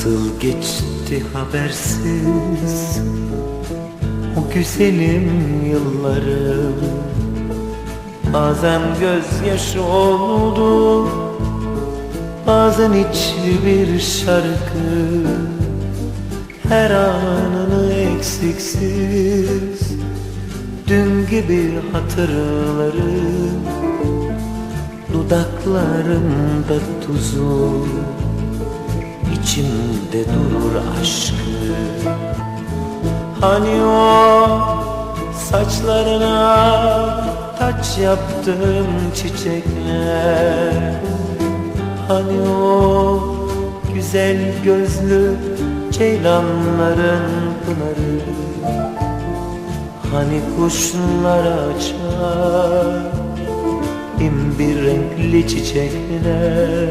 Nasıl geçti habersiz O güzelim yıllarım Bazen gözyaşı oldu Bazen içli bir şarkı. Her anını eksiksiz Dün gibi hatırlarım Dudaklarımda tuzu içimde durur aşkı? Hani o saçlarına taç yaptım çiçekler? Hani o güzel gözlü ceylanların pınarı? Hani kuşlar açar bir renkli çiçekler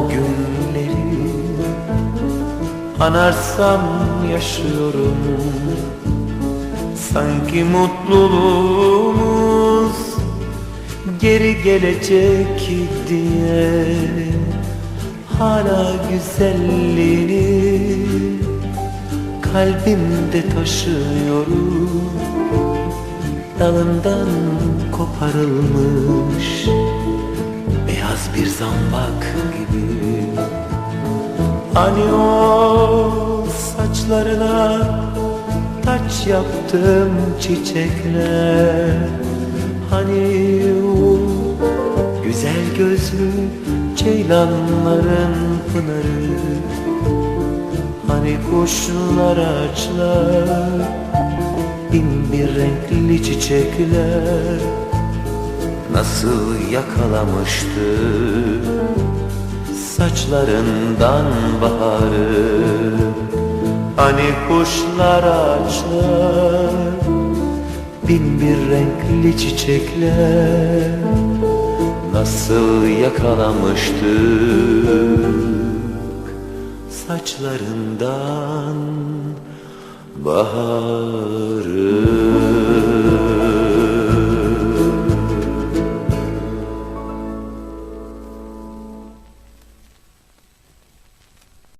o günleri Anarsam yaşıyorum. Sanki mutluluğumuz Geri gelecek diye Hala güzelliğini Kalbimde taşıyorum. Dalından koparılmış Beyaz bir zambak Hani o saçlarına taç yaptım çiçekler Hani o güzel gözlü ceylanların pınarı. Hani kuşlar ağaçlar bin bir renkli çiçekler. Nasıl yakalamıştı saçlarından baharı. Hani kuşlar ağaçlar bin bir renkli çiçekler. Nasıl yakalamıştık saçlarından baharı